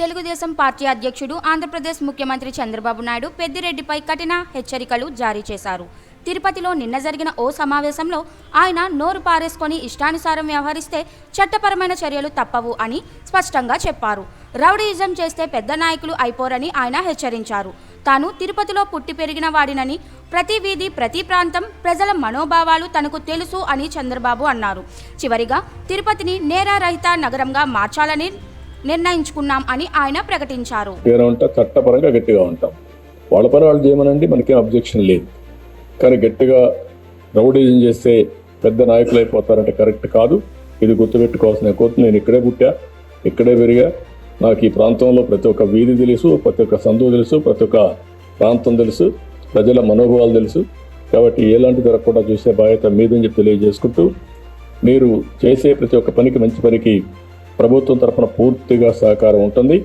Telugu Desam party అధ్యక్షుడు ఆంధ్రప్రదేశ్ ముఖ్యమంత్రి చంద్రబాబు నాయుడు పెద్దిరెడ్డిపై కఠిన హెచ్చరికలు జారీ చేశారు. తిరుపతిలో నిన్న జరిగిన ఓ సమావేశంలో ఆయన నోరు పారేసుకొని ఇష్టానుసారం వ్యవహరిస్తే చట్టపరమైన చర్యలు తప్పవు అని స్పష్టంగా చెప్పారు. రౌడీయిజం చేస్తే పెద్ద నాయకులు అయిపోరని ఆయన హెచ్చరించారు. తాను తిరుపతిలో పుట్టి పెరిగిన వాడినని ప్రతి వీధి ప్రతి ప్రాంతం ప్రజల మనోభావాలు తనకు తెలుసు అని చంద్రబాబు అన్నారు. చివరిగా తిరుపతిని నేరారహిత నగరంగా మార్చాలని నిర్ణయించుకున్నాం అని ఆయన ప్రకటించారు. చట్టపరంగా గట్టిగా ఉంటాం. వాళ్ళ పని వాళ్ళు చేయమనండి మనకేం అబ్జెక్షన్ లేదు. కానీ గట్టిగా రౌడీజం చేస్తే పెద్ద నాయకులు అయిపోతారంటే కరెక్ట్ కాదు. ఇది గుర్తుపెట్టుకోవాల్సిన కోర్టు. నేను ఇక్కడే పుట్టా ఇక్కడే పెరిగా. నాకు ఈ ప్రాంతంలో ప్రతి ఒక్క వీధి తెలుసు ప్రతి ఒక్క సందు తెలుసు ప్రతి ఒక్క ప్రాంతం తెలుసు ప్రజల మనోభావాలు తెలుసు. కాబట్టి ఎలాంటి జరగకుండా చూసే బాధ్యత మీదని చెప్పి తెలియజేసుకుంటూ మీరు చేసే ప్రతి ఒక్క పనికి మంచి పనికి ప్రభుత్వం తరఫున పూర్తిగా సహకారం ఉంటుంది.